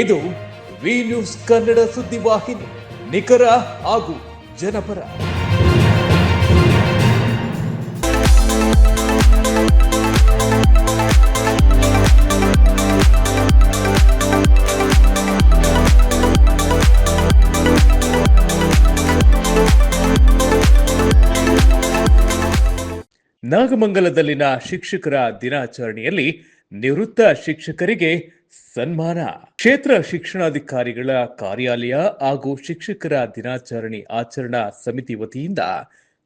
ಇದು V news Kannada ಸುದ್ದಿವಾಹಿನಿ ನಿಖರ ಹಾಗೂ ಜನಪರ. ನಾಗಮಂಗಲದಲ್ಲಿನ ಶಿಕ್ಷಕರ ದಿನಾಚರಣೆಯಲ್ಲಿ ನಿವೃತ್ತ ಶಿಕ್ಷಕರಿಗೆ ಸನ್ಮಾನ. ಕ್ಷೇತ್ರ ಶಿಕ್ಷಣಾಧಿಕಾರಿಗಳ ಕಾರ್ಯಾಲಯ ಹಾಗೂ ಶಿಕ್ಷಕರ ದಿನಾಚರಣೆ ಆಚರಣಾ ಸಮಿತಿ ವತಿಯಿಂದ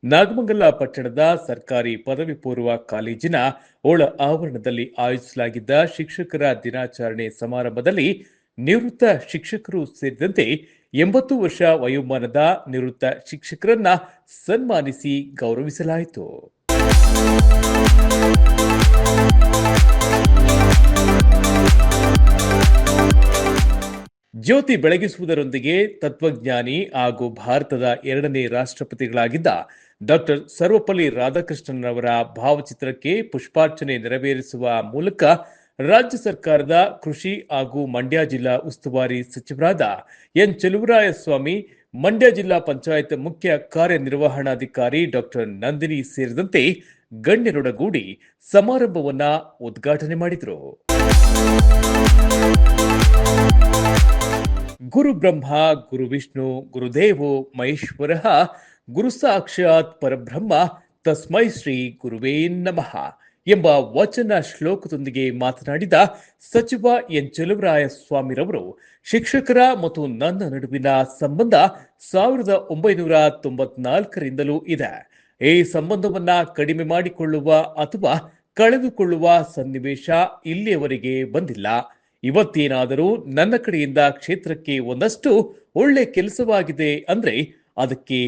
ನಾಗಮಂಗಲ ಪಟ್ಟಣದ ಸರ್ಕಾರಿ ಪದವಿ ಪೂರ್ವ ಕಾಲೇಜಿನ ಒಳ ಆವರಣದಲ್ಲಿ ಆಯೋಜಿಸಲಾಗಿದ್ದ ಶಿಕ್ಷಕರ ದಿನಾಚರಣೆ ಸಮಾರಂಭದಲ್ಲಿ ನಿವೃತ್ತ ಶಿಕ್ಷಕರು ಸೇರಿದಂತೆ ಎಂಬತ್ತು ವರ್ಷ ವಯೋಮಾನದ ನಿವೃತ್ತ ಶಿಕ್ಷಕರನ್ನ ಸನ್ಮಾನಿಸಿ ಗೌರವಿಸಲಾಯಿತು. ಜ್ಯೋತಿ ಬೆಳಗಿಸುವುದರೊಂದಿಗೆ ತತ್ವಜ್ಞಾನಿ ಹಾಗೂ ಭಾರತದ ಎರಡನೇ ರಾಷ್ಟ್ರಪತಿಗಳಾಗಿದ್ದ ಡಾಕ್ಟರ್ ಸರ್ವಪಲ್ಲಿ ರಾಧಾಕೃಷ್ಣನ್ ಅವರ ಭಾವಚಿತ್ರಕ್ಕೆ ಪುಷ್ಪಾರ್ಚನೆ ನೆರವೇರಿಸುವ ಮೂಲಕ ರಾಜ್ಯ ಸರ್ಕಾರದ ಕೃಷಿ ಹಾಗೂ ಮಂಡ್ಯ ಜಿಲ್ಲಾ ಉಸ್ತುವಾರಿ ಸಚಿವರಾದ ಎನ್ ಚೆಲುವರಾಯಸ್ವಾಮಿ, ಮಂಡ್ಯ ಜಿಲ್ಲಾ ಪಂಚಾಯತ್ ಮುಖ್ಯ ಕಾರ್ಯನಿರ್ವಹಣಾಧಿಕಾರಿ ಡಾಕ್ಟರ್ ನಂದಿನಿ ಸೇರಿದಂತೆ ಗಣ್ಯರೊಡಗೂಡಿ ಸಮಾರಂಭವನ್ನ ಉದ್ಘಾಟನೆ ಮಾಡಿದರು. ಗುರು ಬ್ರಹ್ಮ, ಗುರು ವಿಷ್ಣು ಗುರುದೇವೋ ಮಹೇಶ್ವರ, ಗುರು ಸಾಕ್ಷಾತ್ ಪರಬ್ರಹ್ಮ, ತಸ್ಮೈ ಶ್ರೀ ಗುರುವೇ ನಮಃ ಎಂಬ ವಚನ ಶ್ಲೋಕದೊಂದಿಗೆ ಮಾತನಾಡಿದ ಸಚಿವ ಎನ್ ಚಲುವರಾಯ ಸ್ವಾಮಿರವರು, ಶಿಕ್ಷಕರ ಮತ್ತು ನನ್ನ ನಡುವಿನ ಸಂಬಂಧ ಸಾವಿರದ ಒಂಬೈನೂರ ತೊಂಬತ್ನಾಲ್ಕರಿಂದಲೂ ಇದೆ. ಈ ಸಂಬಂಧವನ್ನ ಕಡಿಮೆ ಮಾಡಿಕೊಳ್ಳುವ ಅಥವಾ ಕಳೆದುಕೊಳ್ಳುವ ಸನ್ನಿವೇಶ ಇಲ್ಲಿಯವರೆಗೆ ಬಂದಿಲ್ಲ. ಇವತ್ತೇನಾದರೂ ನನ್ನ ಕಡೆಯಿಂದ ಕ್ಷೇತ್ರಕ್ಕೆ ಒಂದಷ್ಟು ಒಳ್ಳೆ ಕೆಲಸವಾಗಿದೆ ಅಂದ್ರೆ ಅದಕ್ಕೆ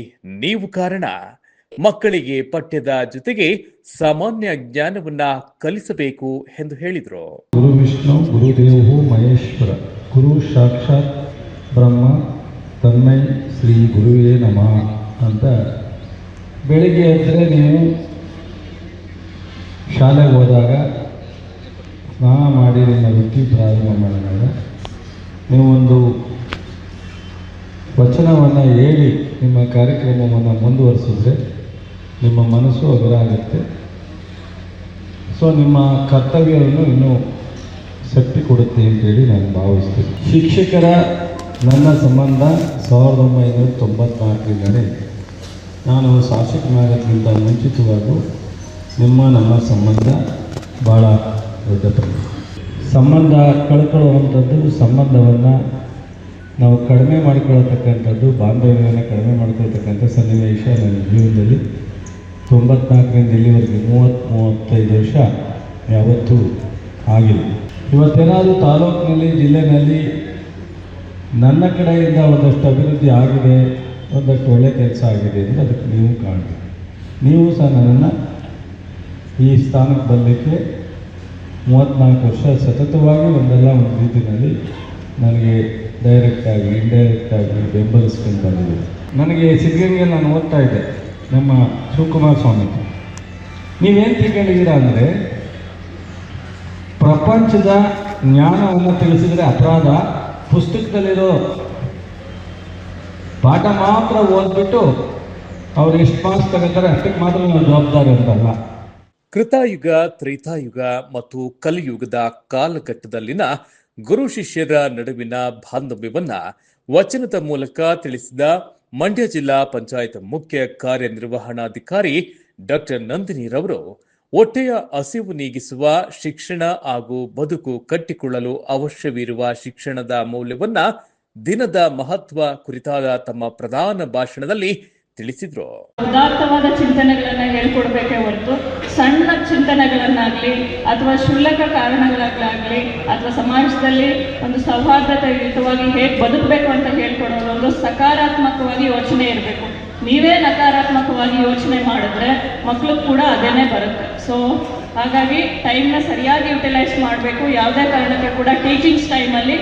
ನೀವು ಕಾರಣ. ಮಕ್ಕಳಿಗೆ ಪಠ್ಯದ ಜೊತೆಗೆ ಸಾಮಾನ್ಯ ಜ್ಞಾನವನ್ನ ಕಲಿಸಬೇಕು ಎಂದು ಹೇಳಿದರು. ಗುರು ವಿಷ್ಣು ಗುರುದೇವು ಮಹೇಶ್ವರ, ಗುರು ಸಾಕ್ಷಾತ್ ಬ್ರಹ್ಮ, ತನ್ಮೈ ಶ್ರೀ ಗುರುವೇ ನಮಃ ಅಂತ ಬೆಳಿಗ್ಗೆ ಎದ್ದರೆ ನೀವು ಶಾಲೆಗೆ ಹೋದಾಗ ಸ್ನಾನ ಮಾಡಿ ನಿಮ್ಮ ವೃತ್ತಿ ಪ್ರಾರಂಭ ಮಾಡಿದಾಗ ನೀವೊಂದು ವಚನವನ್ನು ಹೇಳಿ ನಿಮ್ಮ ಕಾರ್ಯಕ್ರಮವನ್ನು ಮುಂದುವರಿಸಿದ್ರೆ ನಿಮ್ಮ ಮನಸ್ಸು ಅಗ್ರ ಆಗುತ್ತೆ ಸೊ ನಿಮ್ಮ ಕರ್ತವ್ಯವನ್ನು ಇನ್ನೂ ಶಕ್ತಿ ಕೊಡುತ್ತೆ ಅಂತೇಳಿ ನಾನು ಭಾವಿಸ್ತೀನಿ. ಶಿಕ್ಷಕರ ನನ್ನ ಸಂಬಂಧ ಸಾವಿರದ ಒಂಬೈನೂರ ತೊಂಬತ್ನಾಲ್ಕರಿಂದಲೇ ನಾನು ಶಾಸಕನಾಗಕ್ಕಿಂತ ಮುಂಚಿತವಾಗೂ ನಿಮ್ಮ, ನಮ್ಮ ಸಂಬಂಧ ಭಾಳ ಸಂಬಂಧ ಕಳ್ಕೊಳ್ಳುವಂಥದ್ದು ಸಂಬಂಧವನ್ನು ನಾವು ಕಡಿಮೆ ಮಾಡಿಕೊಳ್ಳತಕ್ಕಂಥದ್ದು, ಬಾಂಧವ್ಯವನ್ನು ಕಡಿಮೆ ಮಾಡ್ಕೊಳ್ತಕ್ಕಂಥ ಸನ್ನಿವೇಶ ನನ್ನ ಜೀವನದಲ್ಲಿ. ತೊಂಬತ್ನಾಲ್ಕರಿಂದ ಇಲ್ಲಿವರೆಗೆ ಮೂವತ್ತು ಮೂವತ್ತೈದು ವರ್ಷ ಯಾವತ್ತೂ ಆಗಿಲ್ಲ. ಇವತ್ತೇನಾದರೂ ತಾಲೂಕಿನಲ್ಲಿ, ಜಿಲ್ಲೆನಲ್ಲಿ ನನ್ನ ಕಡೆಯಿಂದ ಒಂದಷ್ಟು ಅಭಿವೃದ್ಧಿ ಆಗಿದೆ, ಒಂದಷ್ಟು ಒಳ್ಳೆ ಕೆಲಸ ಆಗಿದೆ ಅಂದರೆ ಅದಕ್ಕೆ ನೀವು ಕಾಣ್ತೀವಿ ನೀವು ಸಹ ನನ್ನನ್ನು ಈ ಸ್ಥಾನಕ್ಕೆ ಬರಲಿಕ್ಕೆ ಮೂವತ್ತ್ನಾಲ್ಕು ವರ್ಷ ಸತತವಾಗಿ ಒಂದಲ್ಲ ಒಂದು ರೀತಿಯಲ್ಲಿ ನನಗೆ ಡೈರೆಕ್ಟಾಗಿ ಇಂಡೈರೆಕ್ಟಾಗಿ ಬೆಂಬಲಿಸ್ಕೊಂಡು ಬಂದಿದೆ. ನನಗೆ ಸಿದ್ಧಗಂಗೆ ನಾನು ಓದ್ತಾ ಇದ್ದೆ, ನಮ್ಮ ಶಿವಕುಮಾರ ಸ್ವಾಮಿ. ನೀವೇನು ತಿಳ್ಕೊಂಡಿದ್ದೀರಾ ಅಂದರೆ, ಪ್ರಪಂಚದ ಜ್ಞಾನವನ್ನು ತಿಳಿಸಿದರೆ ಅಪರಾಧ, ಪುಸ್ತಕದಲ್ಲಿರೋ ಪಾಠ ಮಾತ್ರ ಓದ್ಬಿಟ್ಟು ಅವ್ರು ಎಷ್ಟು ಮಾರ್ಕ್ಸ್ ತಗೋತಾರೆ ಅಷ್ಟಕ್ಕೆ ಮಾತ್ರ ನಾವು ಜವಾಬ್ದಾರಿ ಅಂತಲ್ಲ. ಕೃತಾಯುಗ, ತ್ರೇತಾಯುಗ ಮತ್ತು ಕಲಿಯುಗದ ಕಾಲಘಟ್ಟದಲ್ಲಿನ ಗುರು ಶಿಷ್ಯರ ನಡುವಿನ ಬಾಂಧವ್ಯವನ್ನ ವಚನದ ಮೂಲಕ ತಿಳಿಸಿದ ಮಂಡ್ಯ ಜಿಲ್ಲಾ ಪಂಚಾಯತ್ ಮುಖ್ಯ ಕಾರ್ಯನಿರ್ವಹಣಾಧಿಕಾರಿ ಡಾಕ್ಟರ್ ನಂದಿನಿರವರು, ಹೊಟ್ಟೆಯ ಹಸಿವು ನೀಗಿಸುವ ಶಿಕ್ಷಣ ಹಾಗೂ ಬದುಕು ಕಟ್ಟಿಕೊಳ್ಳಲು ಅವಶ್ಯವಿರುವ ಶಿಕ್ಷಣದ ಮೌಲ್ಯವನ್ನ ದಿನದ ಮಹತ್ವ ಕುರಿತಾದ ತಮ್ಮ ಪ್ರಧಾನ ಭಾಷಣದಲ್ಲಿ ತಿಳಿಸಿದ್ರು. ಉದಾತ್ತವಾದ ಚಿಂತನೆಗಳನ್ನ ಹೇಳ್ಕೊಡ್ಬೇಕೇ ಹೊರತು, ಸಣ್ಣ ಚಿಂತನೆಗಳನ್ನಾಗ್ಲಿ ಅಥವಾ ಕ್ಷುಲ್ಲಕ ಕಾರಣಗಳಾಗ್ಲಾಗ್ಲಿ ಅಥವಾ ಸಮಾಜದಲ್ಲಿ ಒಂದು ಸೌಹಾರ್ದಯುತವಾಗಿ ಹೇಗೆ ಬದುಕಬೇಕು ಅಂತ ಹೇಳ್ಕೊಡೋದು ಒಂದು ಸಕಾರಾತ್ಮಕವಾಗಿ ಯೋಚನೆ ಇರಬೇಕು. ನೀವೇ ನಕಾರಾತ್ಮಕವಾಗಿ ಯೋಚನೆ ಮಾಡಿದ್ರೆ ಮಕ್ಕಳು ಕೂಡ ಅದೇನೇ ಬರುತ್ತೆ. ಸೊ ಹಾಗಾಗಿ ಟೈಮ್ನ ಸರಿಯಾಗಿ ಯುಟಿಲೈಸ್ ಮಾಡಬೇಕು. ಯಾವುದೇ ಕಾರಣಕ್ಕೆ ಕೂಡ ಟೀಚಿಂಗ್ಸ್ ಟೈಮಲ್ಲಿ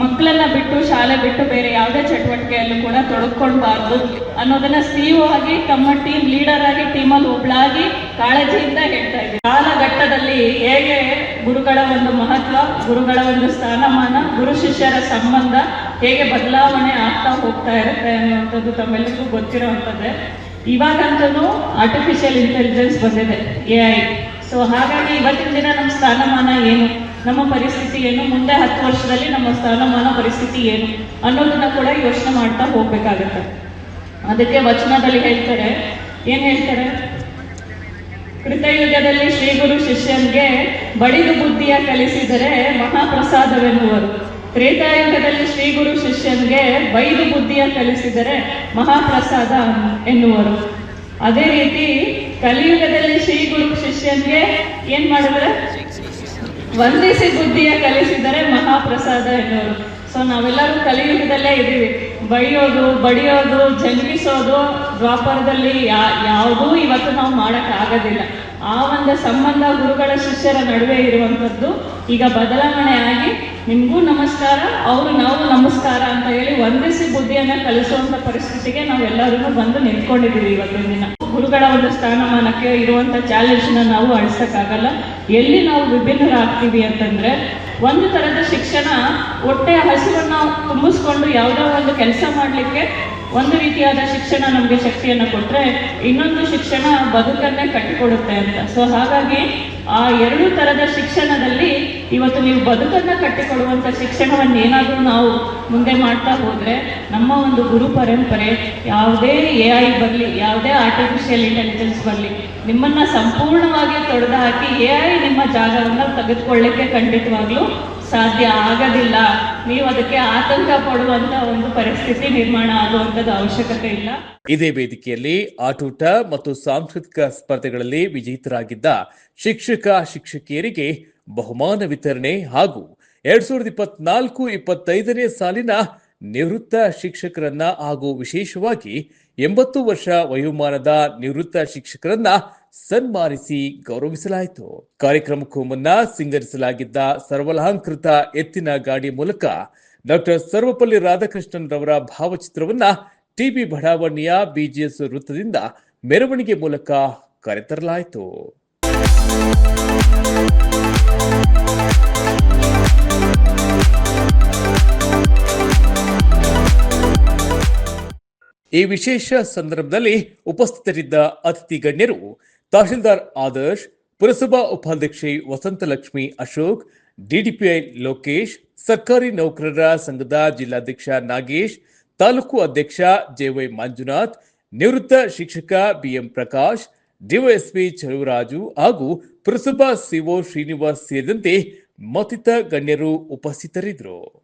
ಮಕ್ಕಳನ್ನ ಬಿಟ್ಟು ಶಾಲೆ ಬಿಟ್ಟು ಬೇರೆ ಯಾವುದೇ ಚಟುವಟಿಕೆಯಲ್ಲೂ ಕೂಡ ತೊಡಗಿಕೊಳ್ಬಾರ್ದು ಅನ್ನೋದನ್ನ ಸಿಇಒ ಆಗಿ, ತಮ್ಮ ಟೀಮ್ ಲೀಡರ್ ಆಗಿ ಟೀಮಲ್ಲಿ ಒಬ್ಳಾಗಿ ಕಾಳಜಿಯಿಂದ ಹೇಳ್ತಾ ಇದ್ದೀವಿ ಕಾಲಘಟ್ಟದಲ್ಲಿ ಹೇಗೆ ಗುರುಗಳ ಒಂದು ಮಹತ್ವ, ಗುರುಗಳ ಒಂದು ಸ್ಥಾನಮಾನ, ಗುರು ಶಿಷ್ಯರ ಸಂಬಂಧ ಹೇಗೆ ಬದಲಾವಣೆ ಆಗ್ತಾ ಹೋಗ್ತಾ ಇರುತ್ತೆ ಅನ್ನುವಂಥದ್ದು ತಮ್ಮೆಲ್ಲರಿಗೂ ಗೊತ್ತಿರುವಂಥದ್ದೇ. ಇವಾಗಂತೂ ಆರ್ಟಿಫಿಷಿಯಲ್ ಇಂಟೆಲಿಜೆನ್ಸ್ ಬಂದಿದೆ ಎ ಐ ಸೊ ಹಾಗಾಗಿ ಇವತ್ತಿನ ದಿನ ನಮ್ಮ ಸ್ಥಾನಮಾನ ಏನು? ನಮ್ಮ ಪರಿಸ್ಥಿತಿ ಏನು? ಮುಂದೆ ಹತ್ತು ವರ್ಷದಲ್ಲಿ ನಮ್ಮ ಸ್ಥಾನಮಾನ ಪರಿಸ್ಥಿತಿ ಏನು ಅನ್ನೋದನ್ನ ಕೂಡ ಯೋಚನೆ ಮಾಡ್ತಾ ಹೋಗ್ಬೇಕಾಗತ್ತೆ. ಅದಕ್ಕೆ ವಚನದಲ್ಲಿ ಹೇಳ್ತಾರೆ, ಏನ್ ಹೇಳ್ತಾರೆ? ಕೃತಯುಗದಲ್ಲಿ ಶ್ರೀ ಗುರು ಶಿಷ್ಯನ್ಗೆ ಬಡಿದು ಬುದ್ಧಿಯ ಕಲಿಸಿದರೆ ಮಹಾಪ್ರಸಾದವೆನ್ನುವರು. ತ್ರೇತಾಯುಗದಲ್ಲಿ ಶ್ರೀ ಗುರು ಶಿಷ್ಯನ್ಗೆ ಬೈದು ಬುದ್ಧಿಯ ಕಲಿಸಿದರೆ ಮಹಾಪ್ರಸಾದ ಎನ್ನುವರು. ಅದೇ ರೀತಿ ಕಲಿಯುಗದಲ್ಲಿ ಶ್ರೀ ಗುರು ಶಿಷ್ಯನ್ಗೆ ಏನ್ ಮಾಡಿದ್ರೆ? ವಂದಿಸಿ ಬುದ್ಧಿಯ ಕಲಿಸಿದರೆ ಮಹಾಪ್ರಸಾದ ಎನ್ನುವರು. ಸೊ ನಾವೆಲ್ಲರೂ ಕಲಿಯುಗದಲ್ಲೇ ಇದ್ದೀವಿ. ಬೈಯೋದು, ಬಡಿಯೋದು ಜನ್ಮಿಸೋದು ದ್ವಾಪರದಲ್ಲಿ ಯಾ, ಯಾವುದೂ ಇವತ್ತು ನಾವು ಮಾಡಕ್ ಆಗೋದಿಲ್ಲ ಆ ಒಂದು ಸಂಬಂಧ ಗುರುಗಳ ಶಿಷ್ಯರ ನಡುವೆ ಇರುವಂಥದ್ದು. ಈಗ ಬದಲಾವಣೆ ಆಗಿ ನಿಮಗೂ ನಮಸ್ಕಾರ, ಅವರು ನಾವು ನಮಸ್ಕಾರ ಅಂತ ಹೇಳಿ ವಂದಿಸಿ ಬುದ್ಧಿಯನ್ನು ಕಲಿಸುವಂಥ ಪರಿಸ್ಥಿತಿಗೆ ನಾವೆಲ್ಲರೂ ಬಂದು ನಿಂತ್ಕೊಂಡಿದ್ದೀವಿ ಇವತ್ತಿನ ದಿನ ಗುರುಗಳ ಒಂದು ಸ್ಥಾನಮಾನಕ್ಕೆ ಇರುವಂಥ ಚಾಲೆಂಜ್ನ ನಾವು ಅಳಿಸೋಕ್ಕಾಗಲ್ಲ. ಎಲ್ಲಿ ನಾವು ವಿಭಿನ್ನರಾಗ್ತೀವಿ ಅಂತಂದ್ರೆ, ಒಂದು ಥರದ ಶಿಕ್ಷಣ ಹೊಟ್ಟೆ ಹಸಿವನ್ನ ತುಂಬಿಸ್ಕೊಂಡು ಯಾವುದೋ ಒಂದು ಕೆಲಸ ಮಾಡಲಿಕ್ಕೆ ಒಂದು ರೀತಿಯಾದ ಶಿಕ್ಷಣ ನಮಗೆ ಶಕ್ತಿಯನ್ನು ಕೊಟ್ಟರೆ ಇನ್ನೊಂದು ಶಿಕ್ಷಣ ಬದುಕನ್ನೇ ಕಟ್ಟಿಕೊಡುತ್ತೆ ಅಂತ. ಸೊ ಹಾಗಾಗಿ ಆ ಎರಡು ತರದ ಶಿಕ್ಷಣದಲ್ಲಿ ಇವತ್ತು ನೀವು ಬದುಕನ್ನ ಕಟ್ಟಿಕೊಡುವಂತ ಶಿಕ್ಷಣವನ್ನು ಏನಾದರೂ ನಾವು ಮುಂದೆ ಮಾಡ್ತಾ ಹೋದ್ರೆ ನಮ್ಮ ಒಂದು ಗುರು ಪರಂಪರೆ ಯಾವುದೇ ಎ ಐ ಬರಲಿ, ಯಾವುದೇ ಆರ್ಟಿಫಿಷಿಯಲ್ ಇಂಟೆಲಿಜೆನ್ಸ್ ಬರಲಿ, ನಿಮ್ಮನ್ನ ಸಂಪೂರ್ಣವಾಗಿ ತೊಡೆದು ಹಾಕಿ ಎ ಐ ನಿಮ್ಮ ಜಾಗವನ್ನು ತೆಗೆದುಕೊಳ್ಳಿಕ್ಕೆ ಖಂಡಿತವಾಗ್ಲೂ ಸಾಧ್ಯ ಆಗೋದಿಲ್ಲ. ನೀವು ಅದಕ್ಕೆ ಆತಂಕ ಪಡುವಂತ ಒಂದು ಪರಿಸ್ಥಿತಿ ನಿರ್ಮಾಣ ಆಗುವಂತದ್ದು ಅವಶ್ಯಕತೆ ಇಲ್ಲ. ಇದೇ ವೇದಿಕೆಯಲ್ಲಿ ಆಟೋಟ ಮತ್ತು ಸಾಂಸ್ಕೃತಿಕ ಸ್ಪರ್ಧೆಗಳಲ್ಲಿ ವಿಜೇತರಾಗಿದ್ದ ಶಿಕ್ಷಕ, ಶಿಕ್ಷಕಿಯರಿಗೆ ಬಹುಮಾನ ವಿತರಣೆ ಹಾಗೂ ಎರಡ್ ಸಾವಿರದ ಇಪ್ಪತ್ನಾಲ್ಕು, ಇಪ್ಪತ್ತೈದನೇ ಸಾಲಿನ ನಿವೃತ್ತ ಶಿಕ್ಷಕರನ್ನ ಹಾಗೂ ವಿಶೇಷವಾಗಿ ಎಂಬತ್ತು ವರ್ಷ ವಯೋಮಾನದ ನಿವೃತ್ತ ಶಿಕ್ಷಕರನ್ನ ಸನ್ಮಾನಿಸಿ ಗೌರವಿಸಲಾಯಿತು. ಕಾರ್ಯಕ್ರಮಕ್ಕೂ ಮುನ್ನ ಸಿಂಗರಿಸಲಾಗಿದ್ದ ಸರ್ವಲಹಂಕೃತ ಎತ್ತಿನ ಗಾಡಿ ಮೂಲಕ ಡಾಕ್ಟರ್ ಸರ್ವಪಲ್ಲಿ ರಾಧಾಕೃಷ್ಣನ್ ರವರ ಭಾವಚಿತ್ರವನ್ನ ಟಿಬಿ ಬಡಾವಣೆಯ ಬಿಜಿಎಸ್ ವೃತ್ತದಿಂದ ಮೆರವಣಿಗೆ ಮೂಲಕ ಕರೆತರಲಾಯಿತು. ಈ ವಿಶೇಷ ಸಂದರ್ಭದಲ್ಲಿ ಉಪಸ್ಥಿತರಿದ್ದ ಅತಿಥಿ ಗಣ್ಯರು ತಹಶೀಲ್ದಾರ್ ಆದರ್ಶ್, ಪುರಸಭಾ ಉಪಾಧ್ಯಕ್ಷೆ ವಸಂತಲಕ್ಷ್ಮಿ ಅಶೋಕ್ ಡಿಡಿಪಿಐ ಲೋಕೇಶ್, ಸರ್ಕಾರಿ ನೌಕರರ ಸಂಘದ ಜಿಲ್ಲಾಧ್ಯಕ್ಷ ನಾಗೇಶ್, ತಾಲೂಕು ಅಧ್ಯಕ್ಷ ಜೆವೈ ಮಂಜುನಾಥ್, ನಿವೃತ್ತ ಶಿಕ್ಷಕ ಬಿಎಂ ಪ್ರಕಾಶ್ ಡಿವೈಎಸ್ಪಿ ಚಲುವರಾಜು ಹಾಗೂ ಪುರಸಭಾ ಸಿಒ ಶ್ರೀನಿವಾಸ್ ಸೇರಿದಂತೆ ಮತ್ತಿತರ ಗಣ್ಯರು ಉಪಸ್ಥಿತರಿದ್ದರು.